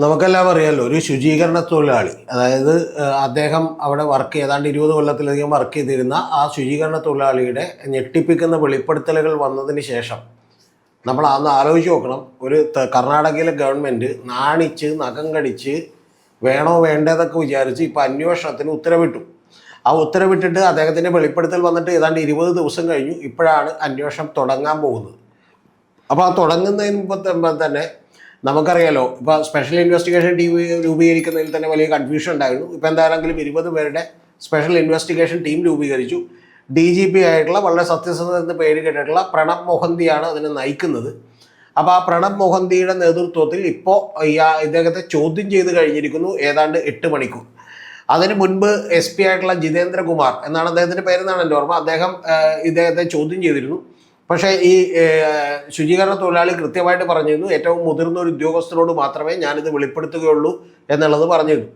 നമുക്കെല്ലാം അറിയാമല്ലോ ഒരു ശുചീകരണ തൊഴിലാളി അതായത് അദ്ദേഹം അവിടെ വർക്ക് ഏതാണ്ട് ഇരുപത് കൊല്ലത്തിലധികം വർക്ക് ചെയ്തിരുന്ന ആ ശുചീകരണ തൊഴിലാളിയുടെ ഞെട്ടിപ്പിക്കുന്ന വെളിപ്പെടുത്തലുകൾ വന്നതിന് ശേഷം നമ്മൾ അന്ന് ആലോചിച്ച് നോക്കണം. ഒരു കർണാടകയിലെ ഗവൺമെന്റ് നാണിച്ച് നഖം കടിച്ച് വേണോ വേണ്ടതൊക്കെ വിചാരിച്ച് ഇപ്പോൾ അന്വേഷണത്തിന് ഉത്തരവിട്ടു. ആ ഉത്തരവിട്ടിട്ട് അദ്ദേഹത്തിന്റെ വെളിപ്പെടുത്തൽ വന്നിട്ട് ഏതാണ്ട് ഇരുപത് ദിവസം കഴിഞ്ഞു. ഇപ്പോഴാണ് അന്വേഷണം തുടങ്ങാൻ പോകുന്നത്. അപ്പോൾ ആ തുടങ്ങുന്നതിന് മുമ്പ് തന്നെ നമുക്കറിയാലോ ഇപ്പോൾ സ്പെഷ്യൽ ഇൻവെസ്റ്റിഗേഷൻ ടീം രൂപീകരിക്കുന്നതിൽ തന്നെ വലിയ കൺഫ്യൂഷൻ ഉണ്ടായിരുന്നു. ഇപ്പോൾ എന്തായാലും ഇരുപത് പേരുടെ സ്പെഷ്യൽ ഇൻവെസ്റ്റിഗേഷൻ ടീം രൂപീകരിച്ചു. ഡി ജി പി ആയിട്ടുള്ള വളരെ സത്യസന്ധത എന്ന് പേര് കേട്ടിട്ടുള്ള പ്രണബ് മൊഹന്തിയാണ് അതിനെ നയിക്കുന്നത്. അപ്പോൾ ആ പ്രണബ് മൊഹന്തിയുടെ നേതൃത്വത്തിൽ ഇപ്പോൾ ഇദ്ദേഹത്തെ ചോദ്യം ചെയ്ത് കഴിഞ്ഞിരിക്കുന്നു ഏതാണ്ട് എട്ട് മണിക്കൂർ. അതിന് മുൻപ് എസ് പി ആയിട്ടുള്ള ജിതേന്ദ്രകുമാർ എന്നാണ് അദ്ദേഹത്തിന്റെ പേരെന്നാണ് എന്റെ ഓർമ്മ. അദ്ദേഹം ഇദ്ദേഹത്തെ ചോദ്യം ചെയ്തിരുന്നു. പക്ഷേ ഈ ശുചീകരണ തൊഴിലാളി കൃത്യമായിട്ട് പറഞ്ഞിരുന്നു ഏറ്റവും മുതിർന്ന ഒരു ഉദ്യോഗസ്ഥനോട് മാത്രമേ ഞാനിത് വെളിപ്പെടുത്തുകയുള്ളൂ എന്നുള്ളത് പറഞ്ഞിരുന്നു.